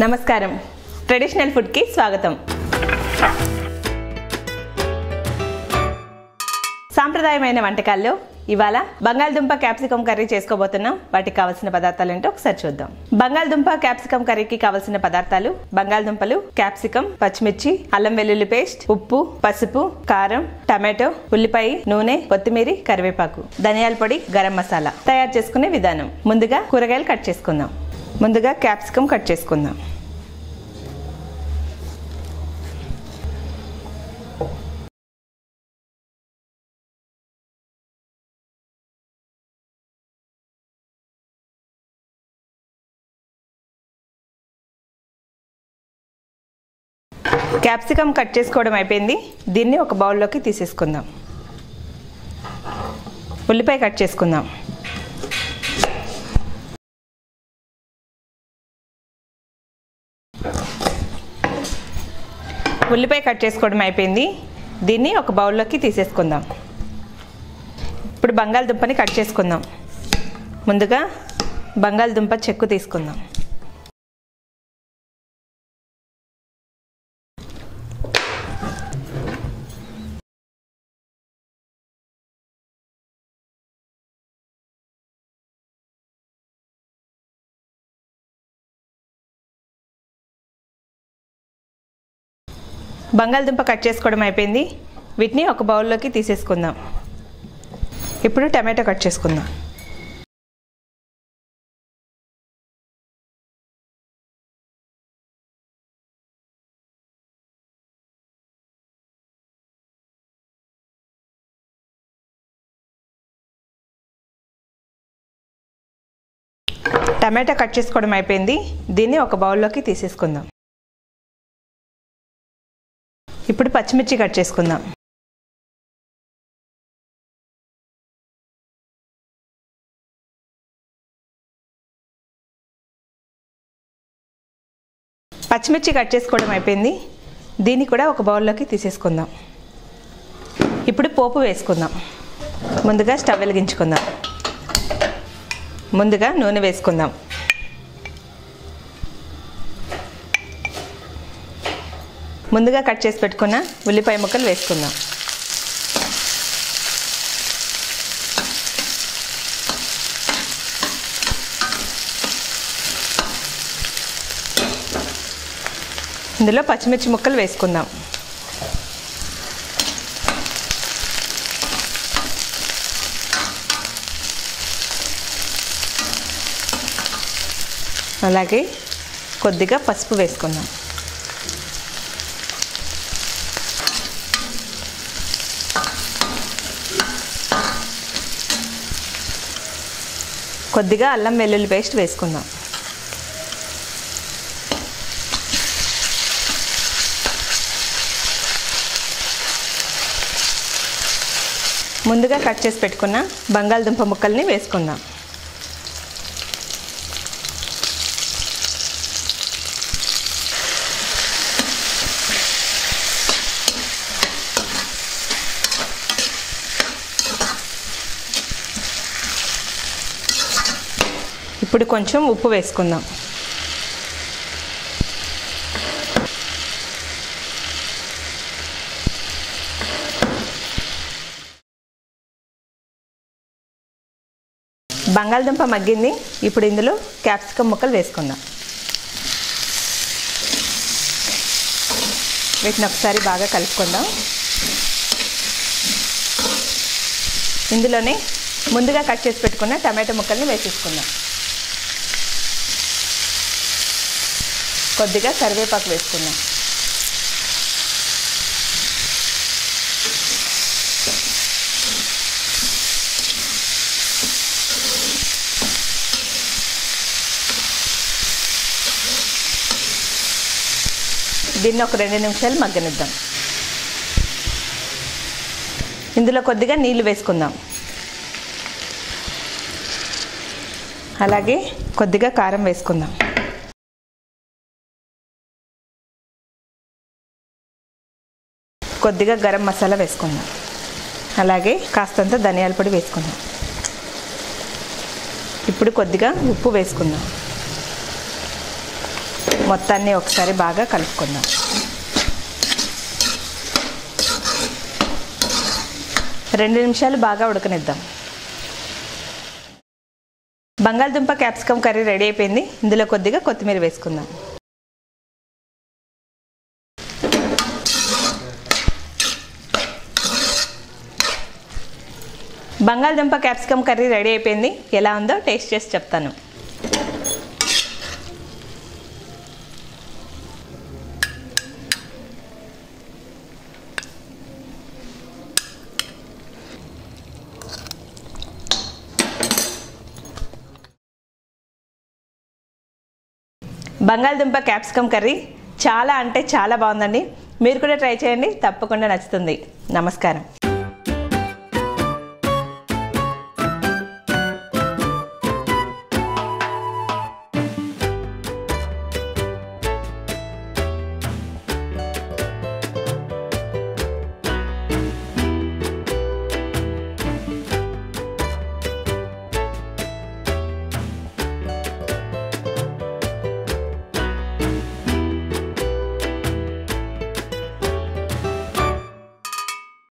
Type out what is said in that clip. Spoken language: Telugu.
నమస్కారం. ట్రెడిషనల్ ఫుడ్కి స్వాగతం. సాంప్రదాయమైన వంటకాల్లో ఇవాళ బంగాళదుంప క్యాప్సికం కర్రీ చేసుకోబోతున్నాం. వాటికి కావాల్సిన పదార్థాలు ఏంటో ఒకసారి చూద్దాం. బంగాళదుంప క్యాప్సికం కర్రీకి కావాల్సిన పదార్థాలు బంగాళదుంపలు క్యాప్సికం పచ్చిమిర్చి అల్లం వెల్లుల్లి పేస్ట్ ఉప్పు పసుపు కారం టమాటో ఉల్లిపాయ నూనె కొత్తిమీర కరివేపాకు ధనియాల పొడి గరం మసాలా తయారు చేసుకునే విధానం. ముందుగా కూరగాయలు కట్ చేసుకుందాం. ముందుగా క్యాప్సికం కట్ చేసుకుందాం. క్యాప్సికమ్ కట్ చేసుకోవడం అయిపోయింది. దీన్ని ఒక బౌల్లోకి తీసేసుకుందాం. ఉల్లిపాయ కట్ చేసుకుందాం. ఉల్లిపాయ కట్ చేసుకోవడం అయిపోయింది. దీన్ని ఒక బౌల్లోకి తీసేసుకుందాం. ఇప్పుడు బంగాళదుంపని కట్ చేసుకుందాం. ముందుగా బంగాళదుంప చెక్కు తీసుకుందాం. బంగాళదుంప కట్ చేసుకోవడం అయిపోయింది. వీటిని ఒక బౌల్లోకి తీసేసుకుందాం. ఇప్పుడు టమాటో కట్ చేసుకుందాం. టమాటా కట్ చేసుకోవడం అయిపోయింది. దీన్ని ఒక బౌల్లోకి తీసేసుకుందాం. ఇప్పుడు పచ్చిమిర్చి కట్ చేసుకుందాం. పచ్చిమిర్చి కట్ చేసుకోవడం అయిపోయింది. దీన్ని కూడా ఒక బౌల్లోకి తీసేసుకుందాం. ఇప్పుడు పోపు వేసుకుందాం. ముందుగా స్టవ్ వెలిగించుకుందాం. ముందుగా నూనె వేసుకుందాం. ముందుగా కట్ చేసి పెట్టుకున్న ఉల్లిపాయ ముక్కలు వేసుకుందాం. ఇందులో పచ్చిమిర్చి ముక్కలు వేసుకుందాం. అలాగే కొద్దిగా పసుపు వేసుకుందాం. కొద్దిగా అల్లం వెల్లుల్లి పేస్ట్ వేసుకుందాం. ముందుగా కట్ చేసి పెట్టుకున్న బంగాళదుంప ముక్కల్ని వేసుకుందాం. ఇప్పుడు కొంచెం ఉప్పు వేసుకుందాం. బంగాళదుంప మగ్గింది. ఇప్పుడు ఇందులో క్యాప్సికమ్ ముక్కలు వేసుకుందాం. వీటిని ఒకసారి బాగా కలుపుకుందాం. ఇందులోనే ముందుగా కట్ చేసి పెట్టుకున్న టమాటో ముక్కల్ని వేసేసుకుందాం. కొద్దిగా కరివేపాకు వేసుకుందాం. దీన్ని ఒక రెండు నిమిషాలు మగ్గనిద్దాం. ఇందులో కొద్దిగా నీళ్ళు వేసుకుందాం. అలాగే కొద్దిగా కారం వేసుకుందాం. కొద్దిగా గరం మసాలా వేసుకుందాం. అలాగే కాస్తంత ధనియాల పొడి వేసుకుందాం. ఇప్పుడు కొద్దిగా ఉప్పు వేసుకుందాం. మొత్తాన్ని ఒకసారి బాగా కలుపుకుందాం. రెండు నిమిషాలు బాగా ఉడకనిద్దాం. బంగాళదుంప క్యాప్సికమ్ కర్రీ రెడీ అయిపోయింది. ఇందులో కొద్దిగా కొత్తిమీర వేసుకుందాం. బంగాళదుంప క్యాప్సికమ్ కర్రీ రెడీ అయిపోయింది. ఎలా ఉందో టేస్ట్ చేసి చెప్తాను. బంగాళదుంప క్యాప్సికమ్ కర్రీ చాలా అంటే చాలా బాగుందండి. మీరు కూడా ట్రై చేయండి. తప్పకుండా నచ్చుతుంది. నమస్కారం.